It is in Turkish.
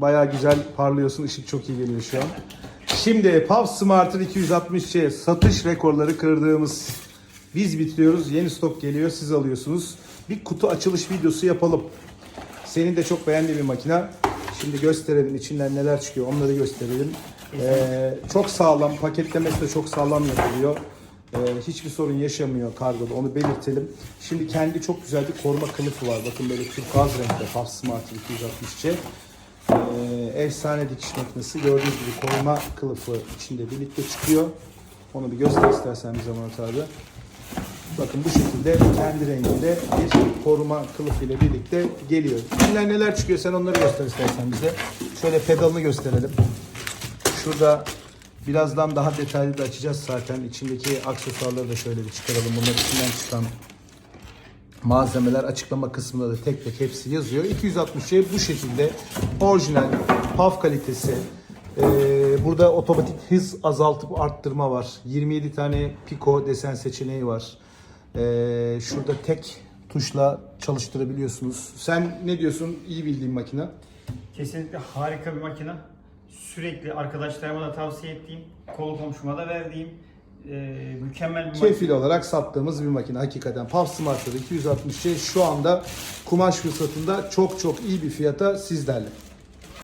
Bayağı güzel parlıyorsun. Işık çok iyi geliyor şu an. Şimdi Puff Smarter 260C satış rekorları kırdığımız biz bitiriyoruz. Yeni stok geliyor. Siz alıyorsunuz. Bir kutu açılış videosu yapalım. Senin de çok beğendiğin bir makine. Şimdi gösterelim içinden neler çıkıyor onları gösterelim. Ee, çok sağlam, paketlemesi de çok sağlam yapılıyor. Ee, hiçbir sorun yaşamıyor kargoda onu belirtelim. Şimdi kendi çok güzel bir koruma kılıfı var. Bakın böyle turkuaz renkte Puff Smarter 260C. Efsane dikiş makinesi. Gördüğünüz gibi koruma kılıfı içinde birlikte çıkıyor. Onu bir göster istersen bir zaman abi. Bakın bu şekilde kendi renginde bir koruma kılıfı ile birlikte geliyor. İçinden neler çıkıyor sen onları göster istersen bize. Şöyle pedalını gösterelim. Şurada birazdan daha detaylı da açacağız zaten. İçindeki aksesuarları da şöyle bir çıkaralım. Bunlar içinden çıkan malzemeler açıklama kısmında da tek tek hepsi yazıyor. 260 bu şekilde orijinal PAF kalitesi. Ee, burada otomatik hız azaltıp arttırma var. 27 tane Pico desen seçeneği var. Ee, şurada tek tuşla çalıştırabiliyorsunuz. Sen ne diyorsun? İyi bildiğin makine. Kesinlikle harika bir makine. Sürekli arkadaşlarıma da tavsiye ettiğim, kolu komşuma da verdiğim e, mükemmel bir makine. Kefil olarak sattığımız bir makine hakikaten. Puff Smart'ta 260 şu anda kumaş fırsatında çok çok iyi bir fiyata sizlerle.